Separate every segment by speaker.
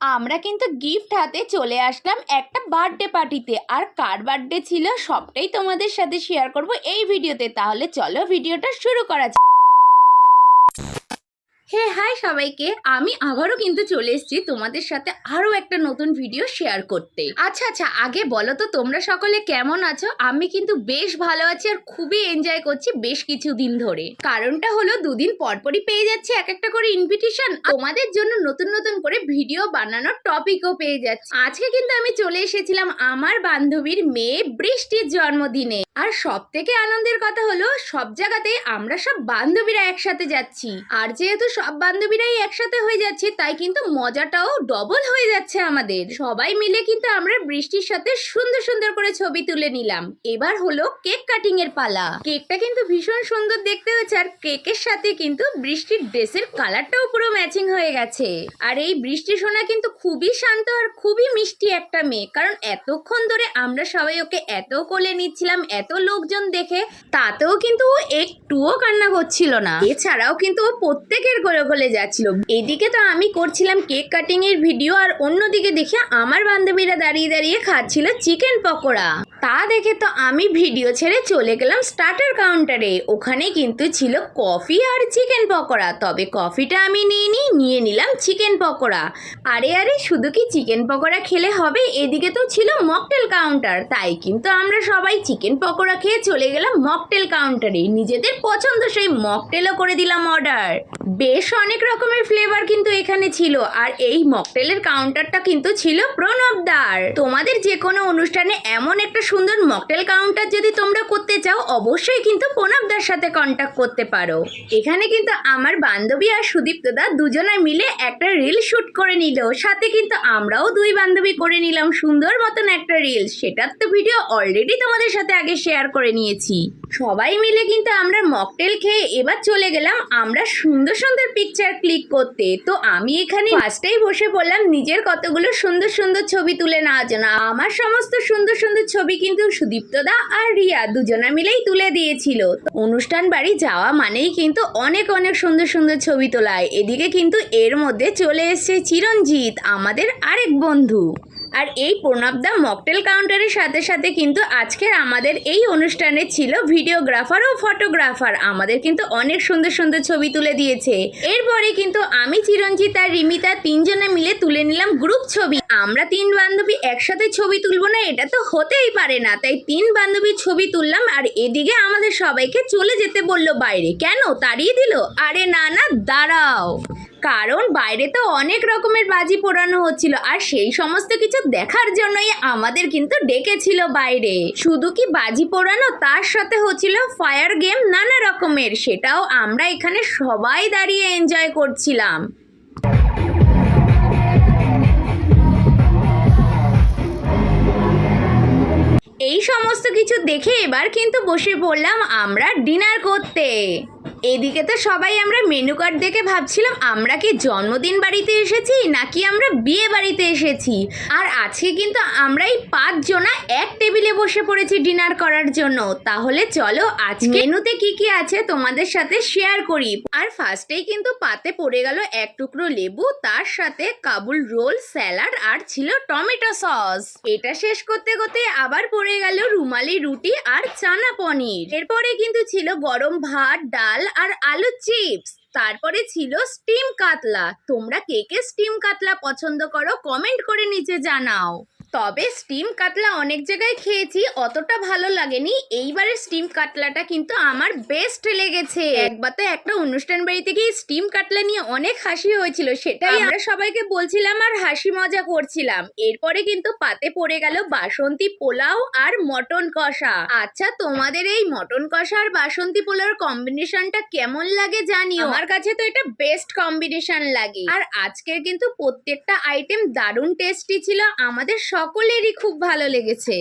Speaker 1: আমরা কিন্তু গিফট হাতে চলে আসলাম একটা বার্থডে পার্টিতে আর কার বার্থডে ছিল সবটাই তোমাদের সাথে শেয়ার করব এই ভিডিওতে তাহলে চলো ভিডিওটা শুরু করা যাক। হাই সবাইকে আমি আবারও কিন্তু চলে এসেছি তোমাদের সাথে আরও একটা নতুন ভিডিও শেয়ার করতে। আচ্ছা আচ্ছা আগে বলো তো তোমরা সকলে কেমন আছো? আমি কিন্তু বেশ ভালো আছি আর খুবই এনজয় করছি বেশ কিছু দিন ধরে। কারণটা হলো দুদিন পরপরই পেয়ে যাচ্ছি এক একটা করে ইনভিটেশন তোমাদের জন্য নতুন নতুন করে ভিডিও বানানোর টপিকও পেয়ে যাচ্ছি। আজকে কিন্তু আমি চলে এসেছিলাম আমার বান্ধবীর মেয়ে বৃষ্টির জন্মদিনে। আর সব থেকে আনন্দের কথা হলো সব জায়গাতে আমরা সব বান্ধবীরা একসাথে যাচ্ছি। আর যেহেতু সব বান্ধবীরাই একসাথে হয়ে যাচ্ছে, তাই কিন্তু মজাটাও ডবল হয়ে যাচ্ছে আমাদের। সবাই মিলে কিন্তু আমরা বৃষ্টির সাথে সুন্দর সুন্দর করে ছবি তুলে নিলাম। এবার হলো কেক কাটিং এর পালা। কেকটা কিন্তু ভীষণ সুন্দর দেখতে হয়েছে, আর কেকের সাথে কিন্তু বৃষ্টির ড্রেসের কালারটাও পুরো ম্যাচিং হয়ে গেছে। আর এই বৃষ্টি সোনা কিন্তু খুবই শান্ত আর খুবই মিষ্টি একটা মেয়ে, কারণ এতক্ষণ ধরে আমরা সবাই ওকে এত কোলে নিচ্ছিলাম, এত লোকজন দেখে, তাতেও কিন্তু ও একটুও কান্না করছিল না। এছাড়াও কিন্তু ও প্রত্যেকের গলে যাচ্ছিল। এদিকে তো আমি করছিলাম কেক কাটিং এর ভিডিও আর অন্যদিকে দেখে আমার বান্ধবীরা দাঁড়িয়ে দাঁড়িয়ে খাচ্ছিল চিকেন পকোড়া। তা দেখে তো আমি ভিডিও ছেড়ে চলে গেলাম স্টার্টার কাউন্টারে ওখানে কিন্তু ছিল কফি আর চিকেন পকোড়া। তবে কফিটা আমি নিয়ে নিই নিয়ে নিলাম চিকেন পকোড়া। আরে আরে, শুধু কি চিকেন পকোড়া খেলে হবে? এদিকে তো ছিল মকটেল কাউন্টার তাই কিন্তু আমরা সবাই চিকেন পকোড়া খেয়ে চলে গেলাম মকটেল কাউন্টারে নিজেদের পছন্দ সেই মকটেলও করে দিলাম অর্ডার বেশ অনেক রকমের ফ্লেভার কিন্তু এখানে ছিল। আর এই মকটেলের কাউন্টারটা কিন্তু ছিল প্রণবদার। তোমাদের যে কোনো অনুষ্ঠানে এমন একটা সুন্দর মকটেল কাউন্টার যদি তোমরা করতে চাও, অবশ্যই কিন্তু প্রণবদার সাথে কন্ট্যাক্ট করতে পারো। এখানে কিন্তু আমার বান্ধবী আর সুদীপ্তদা দুজনে মিলে একটা রিল শুট করে নিল। সাথে কিন্তু আমরাও দুই বান্ধবী করে নিলাম সুন্দর মতন একটা রিল সেটার তো ভিডিও অলরেডি তোমাদের সাথে আগে শেয়ার করে নিয়েছি। সবাই মিলে কিন্তু আমরা মকটেল খেয়ে এবার চলে গেলাম আমরা সুন্দর সুন্দর পিকচার ক্লিক করতে। তো আমি এখানে ফার্স্টেই বসে পড়লাম, নিজের কতগুলো সুন্দর সুন্দর ছবি তুলে নেওয়ার জন্য। আমার সমস্ত সুন্দর সুন্দর ছবি কিন্তু সুদীপ্তদা আর রিয়া দুজনা মিলেই তুলে দিয়েছিল। অনুষ্ঠান বাড়ি যাওয়া মানেই কিন্তু অনেক অনেক সুন্দর সুন্দর ছবি তোলায়। এদিকে কিন্তু এর মধ্যে চলে এসেছে চিরঞ্জিত, আমাদের আরেক বন্ধু। আর এই প্রণবদা মকটেল কাউন্টারের সাথে সাথে কিন্তু আজকের আমাদের এই অনুষ্ঠানে ছিল ভিডিওগ্রাফার ও ফটোগ্রাফার আমাদের কিন্তু অনেক সুন্দর সুন্দর ছবি তুলে দিয়েছে। এরপরে কিন্তু আমি চিরঞ্জিত আর রিমিতা তিনজনে মিলে তুলে নিলাম গ্রুপ ছবি। আমরা তিন বান্ধবী একসাথে ছবি তুলবো না, এটা তো হতেই পারে না। তাই তিন বান্ধবীর ছবি তুললাম আর এদিকে আমাদের সবাইকে চলে যেতে বলল বাইরে। কেন? তাড়িয়ে দিল? আরে না না, দাঁড়াও। কারণ বাইরে তো অনেক রকমের বাজি পোড়ানো হচ্ছিল, আর সেই সমস্ত কিছু দেখার জন্যই আমাদের কিন্তু ডেকেছিল বাইরে। শুধু কি বাজি পোড়ানো, তার সাথে হচ্ছিল ফায়ার গেম নানা রকমের, সেটাও আমরা এখানে সবাই দাঁড়িয়ে এনজয় করছিলাম। এই সমস্ত কিছু দেখে এবার কিন্তু বসে পড়লাম আমরা ডিনার করতে। এদিকে তো সবাই আমরা মেনু কার্ড দেখে ভাবছিলাম আমরা কি জন্মদিন বাড়িতে এসেছি নাকি আমরা বিয়ে বাড়িতে এসেছি? আর আজকে কিন্তু আমরা এই পাঁচজনা এক টেবিলে বসে পড়েছি ডিনার করার জন্য। তাহলে চলো আজ মেনুতে কি কি আছে তোমাদের সাথে শেয়ার করি। আর ফার্স্টেই কিন্তু পাতে পড়ে গেল এক টুকরো লেবু তার সাথে কাবুল রোল স্যালাড আর ছিল টমেটো সস। এটা শেষ করতে করতে আবার পড়ে গেল রুমালি রুটি আর চানা পনির। এরপরে কিন্তু ছিল গরম ভাত ডাল আর আলু চিপস। তারপরে ছিল স্টিম কাতলা। তোমরা কে কে স্টিম কাতলা পছন্দ করো কমেন্ট করে নিচে জানাও। তবে স্টিম কাতলা অনেক জায়গায় খেয়েছি অতটা ভালো লাগেনি। এইবারের স্টিম কাতলাটা কিন্তু আমার বেস্ট লেগেছে। একবার তো একটা অনুষ্ঠান বাড়িতে গিয়ে স্টিম কাতলা নিয়ে অনেক হাসি হয়েছিল সেটাই আমরা সবাইকে বলছিলাম আর হাসি মজা করছিলাম। এরপরে কিন্তু পাতে পড়ে গেল বাসন্তী পোলাও আর মটন কষা। আচ্ছা তোমাদের এই মটন কষা আর বাসন্তী পোলাওর কম্বিনেশনটা কেমন লাগে জানিও? আমার কাছে তো এটা বেস্ট কম্বিনেশন লাগে। আর আজকের কিন্তু প্রত্যেকটা আইটেম দারুণ টেস্টি ছিল। আমাদের সকলেরই খুব ভালো লেগেছে।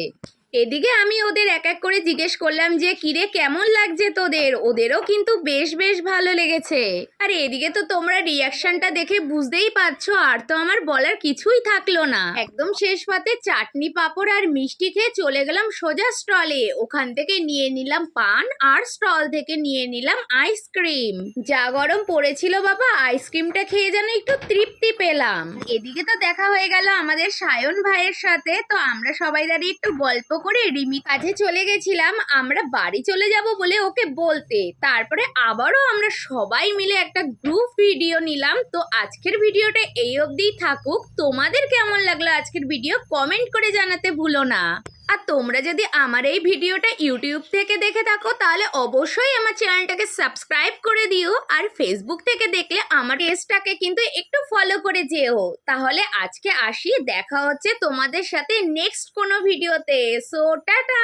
Speaker 1: এদিকে আমি ওদের এক এক করে জিজ্ঞেস করলাম যে, কিরে, কেমন লাগছে তোদের? ওদেরও কিন্তু বেশ বেশ ভালো লেগেছে। আর এদিকে তো তোমরা রিয়াকশনটা দেখে বুঝতেই পারছ, আর তো আমার বলার কিছুই থাকল না। একদম শেষ পাতে চাটনি, পাঁপড় আর মিষ্টি খেয়ে চলে গেলাম সোজা স্টলে ওখান থেকে নিয়ে নিলাম পান আর স্টল থেকে নিয়ে নিলাম আইসক্রিম যা গরম পড়েছিল বাবা আইসক্রিমটা খেয়ে যেন একটু তৃপ্তি পেলাম। এদিকে তো দেখা হয়ে গেল আমাদের সায়ন ভাইয়ের সাথে। তো আমরা সবাই দাঁড়িয়ে একটু গল্প করে রিমি কাছে চলে গেছিলাম, আমরা বাড়ি চলে যাব বলে ওকে বলতে। তারপরে আবারও আমরা সবাই মিলে একটা গ্রুপ ভিডিও নিলাম। তো আজকের ভিডিওটা এই অবধিই থাকুক। তোমাদের কেমন লাগল আজকের ভিডিও কমেন্ট করে জানাতে ভুলো না। আর তোমরা যদি আমার এই ভিডিওটা ইউটিউব থেকে দেখে থাকো, তাহলে অবশ্যই আমার চ্যানেলটাকে সাবস্ক্রাইব করে দিও। আর ফেসবুক থেকে দেখলে আমার পেজটাকে কিন্তু একটু ফলো করে যেও। তাহলে আজকে আসি, দেখা হচ্ছে তোমাদের সাথে নেক্সট কোনো ভিডিওতে। So tata!